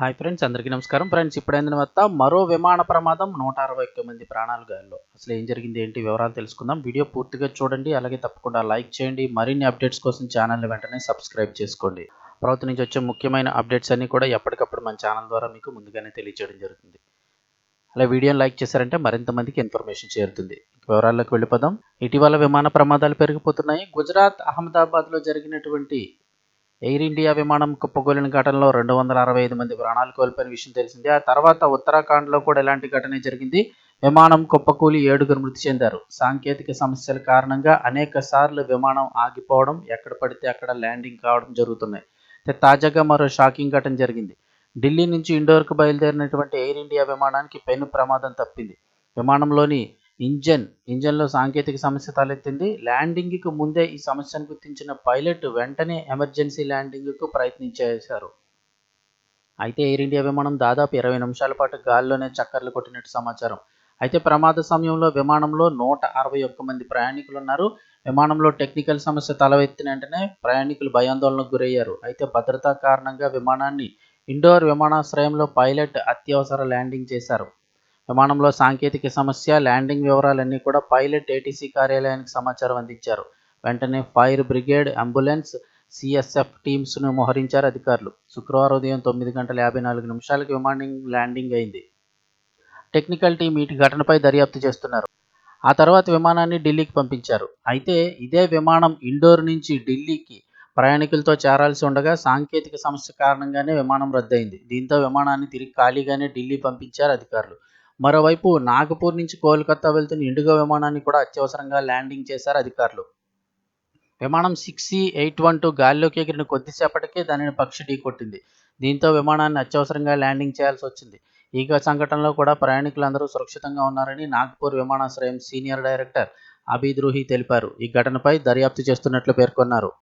Hi friends అందరికీ నమస్కారం. Friends ఇప్పుడైన వద్ద మరో విమాన ప్రమాదం నూట అరవై ఒక్క మంది ప్రాణాలు గాల్లో. అసలు ఏం జరిగింది ఏంటి వివరాలు తెలుసుకుందాం. వీడియో పూర్తిగా చూడండి అలాగే తప్పకుండా లైక్ చేయండి. మరిన్ని అప్డేట్స్ కోసం ఛానల్ని వెంటనే సబ్స్క్రైబ్ చేసుకోండి. ప్రభుత్వం నుంచి వచ్చే ముఖ్యమైన అప్డేట్స్ అన్నీ కూడా ఎప్పటికప్పుడు మన ఛానల్ ద్వారా మీకు ముందుగానే తెలియజేయడం జరుగుతుంది. అలా వీడియోని లైక్ చేశారంటే మరింత మందికి ఇన్ఫర్మేషన్ చేరుతుంది. వివరాల్లోకి వెళ్ళిపోదాం. ఇటీవల విమాన ప్రమాదాలు పెరిగిపోతున్నాయి. గుజరాత్ అహ్మదాబాద్లో జరిగినటువంటి ఎయిర్ ఇండియా విమానం కుప్పకూలిన ఘటనలో రెండు వందల అరవై ఐదు మంది ప్రాణాలు కోల్పోయిన విషయం తెలిసిందే. ఆ తర్వాత ఉత్తరాఖండ్లో కూడా ఇలాంటి ఘటన జరిగింది? విమానం కుప్పకూలి ఏడుగురు మృతి చెందారు. సాంకేతిక సమస్యల కారణంగా అనేక సార్లు విమానం ఆగిపోవడం ఎక్కడ పడితే అక్కడ ల్యాండింగ్ కావడం జరుగుతున్నాయి. తాజాగా మరో షాకింగ్ ఘటన జరిగింది. ఢిల్లీ నుంచి ఇండోర్కు బయలుదేరినటువంటి ఎయిర్ ఇండియా విమానానికి పెను ప్రమాదం తప్పింది. విమానంలోని ఇంజన్. ఇంజన్లో సాంకేతిక సమస్య తలెత్తింది. ల్యాండింగ్కు ముందే ఈ సమస్యను గుర్తించిన పైలట్ వెంటనే ఎమర్జెన్సీ ల్యాండింగ్కు ప్రయత్నించేశారు. అయితే ఎయిర్ ఇండియా విమానం దాదాపు ఇరవై నిమిషాల పాటు గాల్లోనే చక్కర్లు కొట్టినట్టు సమాచారం. అయితే ప్రమాద సమయంలో విమానంలో నూట అరవై ఒక్క మంది ప్రయాణికులు ఉన్నారు విమానంలో టెక్నికల్ సమస్య తలవెత్తిన వెంటనే ప్రయాణికులు భయాందోళనకు గురయ్యారు. అయితే భద్రతా కారణంగా విమానాన్ని ఇండోర్ విమానాశ్రయంలో పైలట్ అత్యవసర ల్యాండింగ్ చేశారు. విమానంలో సాంకేతిక సమస్య ల్యాండింగ్ వివరాలన్నీ కూడా పైలట్ ఏటీసీ కార్యాలయానికి సమాచారం అందించారు. వెంటనే ఫైర్ బ్రిగేడ్ అంబులెన్స్ సిఎస్ఎఫ్ టీమ్స్ను మోహరించారు అధికారులు. శుక్రవారం ఉదయం తొమ్మిది గంటల యాభై నాలుగు నిమిషాలకు విమానం ల్యాండింగ్ అయింది. టెక్నికల్ టీం ఈ ఘటనపై దర్యాప్తు చేస్తున్నారు. ఆ తర్వాత విమానాన్ని ఢిల్లీకి పంపించారు. అయితే ఇదే విమానం ఇండోర్ నుంచి ఢిల్లీకి ప్రయాణికులతో చేరాల్సి ఉండగా సాంకేతిక సమస్య కారణంగానే విమానం రద్దయింది. దీంతో విమానాన్ని తిరిగి ఖాళీగానే ఢిల్లీ పంపించారు అధికారులు. మరోవైపు నాగపూర్ నుంచి కోల్కతా వెళ్తున్న ఇండిగో విమానాన్ని కూడా అత్యవసరంగా ల్యాండింగ్ చేశారు అధికారులు. విమానం six C eight one two గాలిలోకి ఎగిరిన కొద్దిసేపటికే దానిని పక్షి ఢీకొట్టింది దీంతో విమానాన్ని అత్యవసరంగా ల్యాండింగ్ చేయాల్సి వచ్చింది. ఈ సంఘటనలో కూడా ప్రయాణికులందరూ సురక్షితంగా ఉన్నారని నాగ్పూర్ విమానాశ్రయం సీనియర్ డైరెక్టర్ అబీద్ తెలిపారు. ఈ ఘటనపై దర్యాప్తు చేస్తున్నట్లు పేర్కొన్నారు.